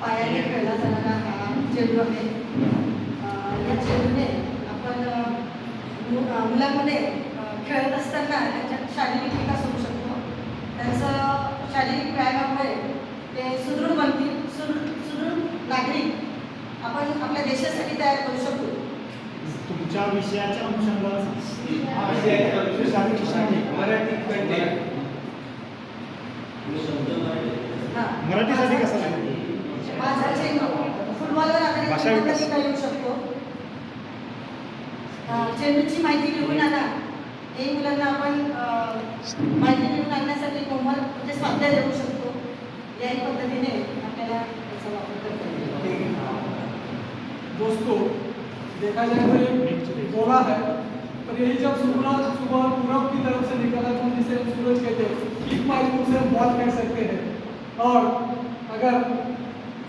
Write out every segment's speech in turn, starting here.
पायाने खेळला जाणारा हा चेंडू आहे या चेंडूने आपण मुलांमध्ये खेळत असताना त्यांच्यात शारीरिक विकास होऊ शकतो. त्यांचं शारीरिक व्यायामामुळे ते सुदृढ बनतील सुदृढ सुदृढ नागरिक आपण आपल्या देशासाठी तयार करू शकतो. तुमच्या विषयाच्या अनुषंगाने आहे. मराठी कंटेंट मराठीसाठी कसं आधारित भाषा विकास. येऊ शकतो? चेंडूची माहिती लिहून आणा हे मुलांना आपण माहिती लिहून आणण्यासाठी होमवर्क म्हणजे स्वाध्याय देऊ शकतो. याही पद्धतीने आपल्याला त्याचा वापर करता येईल. दोस्तों देखा जाए तो ये गोला है पर यही जब सुबह सुबह पूरब की तरफ़ से निकला तो जिसे सूरज कहते हैं. तो उसे हम बॉल कह सकते हैं. और अगर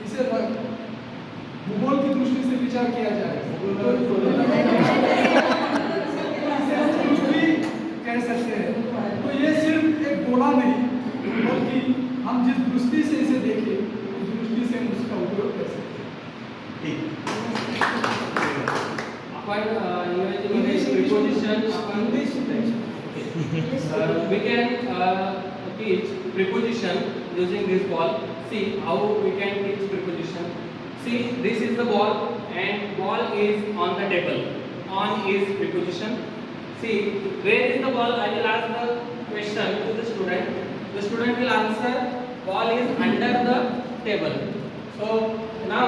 इसे भूगोल की दृष्टि से विचार किया जाए कुछ भी कह सकते हैं। तो ये सिर्फ एक गोला नहीं बल्कि हम जिस दृष्टि से इसे देखें उस दृष्टि से हम उसका उपयोग कर सकते हैं। आपण Uh, we can uh, teach preposition. Using this ball. See how we can teach preposition. See, this is the ball and ball is on the table. On is preposition. See, where is the ball? I will ask the question to the student. The student will answer. Ball is under the table. So now,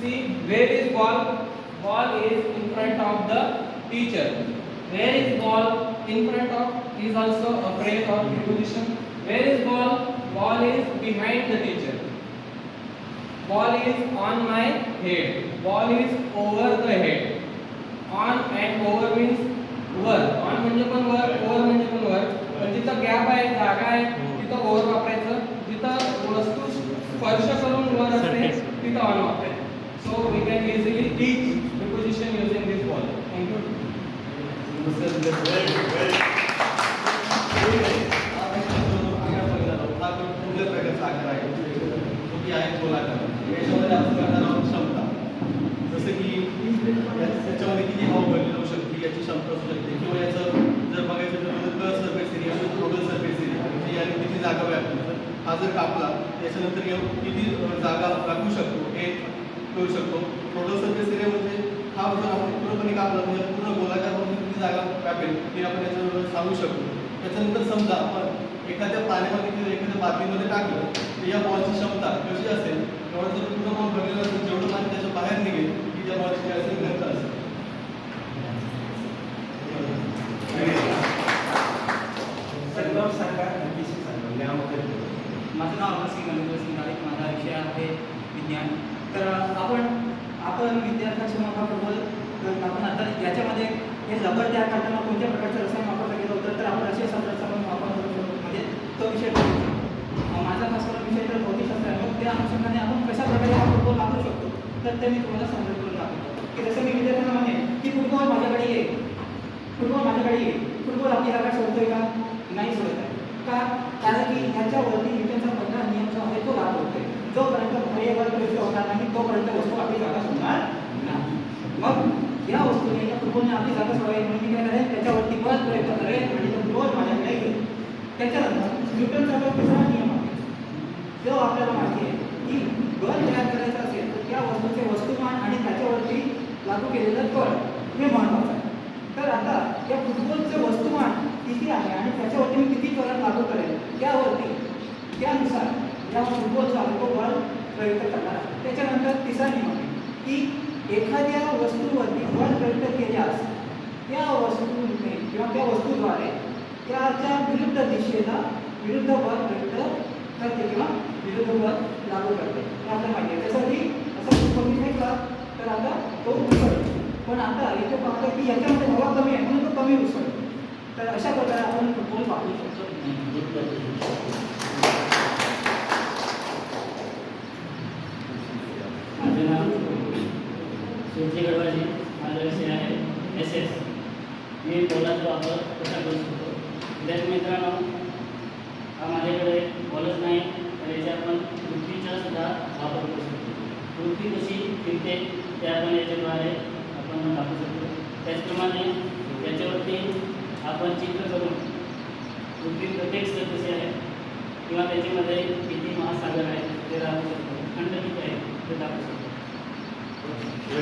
see, where is ball? Ball is in front of the teacher. Where is ball? In front of is also a phrase or preposition. Where is ball? Ball is behind the teacher. Ball is on my head. Ball is over the head. On and over means वर. On म्हणजे पण वर, over म्हणजे पण वर. पण जिथं gap आहे, जागा आहे, तिथं over वापरायचं. जिथं वस्तू स्पर्श करून वर असते, तिथं on वापरायचं. So we can easily teach preposition using this ball. Thank तो की आहे गोलाकार याच्यामध्ये आपण करणार आहोत क्षमता. जसं की त्याच्यामध्ये किती हवा भरली जाऊ शकते याची क्षमता असू शकते. किंवा याचं जर बघायचं तर क सर्फेस एरिया आणि टोटल सर्फेस एरिया म्हणजे याने किती जागा व्यापली. तर हा जर कापला त्याच्यानंतर येऊन किती जागा राखू शकतो हे करू शकतो. टोटल सर्फेस एरिया म्हणजे हा जर आपण पूर्णपणे कापला म्हणजे पूर्ण गोलाकार म्हणून किती जागा व्यापेल हे आपण याच्यावर सांगू शकतो. त्याच्यानंतर समजा आपण एखाद्या पाण्यामध्ये एखाद्या बादलीमध्ये टाकलं तर या बॉलची क्षमता कशी असेल तेवढा जर पूर्ण बॉल भरलेला असेल जेवढं पाणी त्याच्या बाहेर निघेल की त्या बॉलची काय असेल घनता असेल. माझं नाव अमर सिंग अनुभव सिंग आहे माझा विषय आहे विज्ञान. तर आपण आपण विद्यार्थ्यांच्या फुटबॉल आपण आता याच्यामध्ये हे रबर तयार करताना कोणत्या प्रकारचं रसायन वापरलं गेलं होतं? तर आपण शास्त्राचा पण वापर करू शकतो म्हणजे तो विषय माझा खासकर विषय तर भौतिकशास्त्र आहे. मग त्या अनुषंगाने आपण कशा प्रकारे हा फुटबॉल वापरू शकतो? तर ते मी तुम्हाला समजून करून दाखवतो की जसं मी विद्यार्थ्यांना म्हणेन की फुटबॉल माझ्याकडे ये. फुटबॉल माझ्याकडे ये. फुटबॉल आपली जागा सोडतोय का? नाही सोडत आहे. का? कारण की ह्याच्यावरती न्यूटनचा पहिला नियम जो आहे तो लागू होतोय. जोपर्यंत बाह्यबल प्रयुक्त होणार नाही तोपर्यंत वस्तू आपली जागा सोडणार नाही. मग या वस्तूने या फुटबॉलने आपली जागा सोडावी म्हणून मी काय करेन? त्याच्यावरती परत प्रयत्न करेन आणि तो फुटबॉल माझ्याकडे येईल त्याच्यानंतर न्यूटनचा जो तिसरा नियम तेव्हा जो आपल्याला माहिती आहे की बल तयार करायचं असेल तर त्या वस्तूचे वस्तुमान आणि त्याच्यावरती लागू केलेलं कर हे महत्वाचं आहे. तर आता या फुटबॉलचं वस्तुमान किती आहे आणि त्याच्यावरती मी किती कर लागू करेल त्यावरती त्यानुसार या फुटबॉलचा आहे तो बळ प्रयुक्त करणार त्याच्यानंतर तिसरा नियम आहे की एखाद्या वस्तूवरती बळ प्रयुक्त केल्यास त्या वस्तूने किंवा त्या वस्तूद्वारे त्याच्या विरुद्ध दिशेला विरुद्ध बळ प्रयुक्त करते किंवा विरुद्ध बळ लागू करते. हे आपल्याला माहिती आहे. त्यासाठी असं कमी फेकला तर आता तो उसळतो. पण आता इथे पाहतो की याच्यामध्ये हवा कमी आहे म्हणून तो कमी उसळतो. तर अशा प्रकारे आपण फुटबॉल वापरू शकतो. माझं नाव सूर्य गडवाजी माझा विषय आहे एस एस. मी बोलाचा वापर कसा करू शकतो विद्यार्थी मित्रांनो हा माझ्याकडे बॉलच नाही तर याच्या आपण पृथ्वीचा सुद्धा वापर करू शकतो. पृथ्वी कशी फिरते ते आपण याच्याद्वारे आपण दाखवू शकतो. त्याचप्रमाणे त्याच्यावरती आपण चित्र करून पृथ्वी प्रत्येक स्तर कशी आहे किंवा त्याच्यामध्ये किती महासागर आहे ते दाखवू शकतो. खंड किती आहे ते दाखवू शकतो.